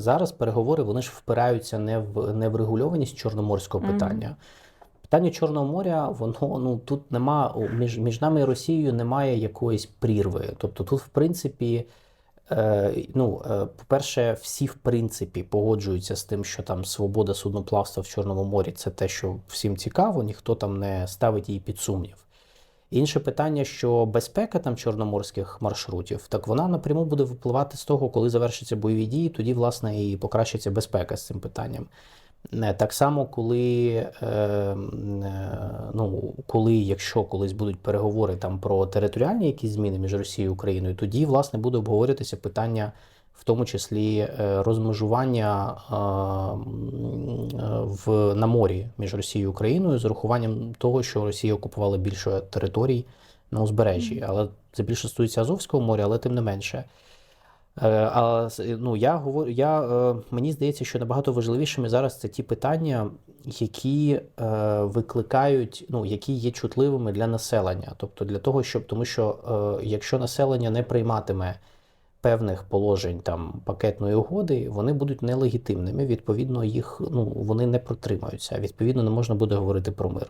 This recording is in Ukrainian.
зараз переговори вони ж впираються не в не в регульованість чорноморського питання. Питання Чорного моря, воно ну тут нема між, між нами і Росією немає якоїсь прірви. Тобто тут, в принципі, е, ну, е, по-перше, всі в принципі погоджуються з тим, що там свобода судноплавства в Чорному морі це те, що всім цікаво, ніхто там не ставить її під сумнів. Інше питання, що безпека там чорноморських маршрутів, так вона напряму буде випливати з того, коли завершаться бойові дії, тоді, власне, і покращиться безпека з цим питанням. Не, Так само, коли, е, е, ну, коли, якщо колись будуть переговори там про територіальні якісь зміни між Росією і Україною, тоді, власне, буде обговорюватися питання, в тому числі е, розмежування е, в, на морі між Росією і Україною з урахуванням того, що Росія окупувала більше територій на узбережжі. Але це більше стосується Азовського моря, але тим не менше. Е, А ну, я говорю, я, мені здається, що набагато важливішими зараз це ті питання, які е, викликають, ну, які є чутливими для населення. Тобто для того, щоб тому що е, якщо населення не прийматиме певних положень там пакетної угоди, вони будуть нелегітимними. Відповідно, їх ну вони не протримаються. Відповідно, не можна буде говорити про мир.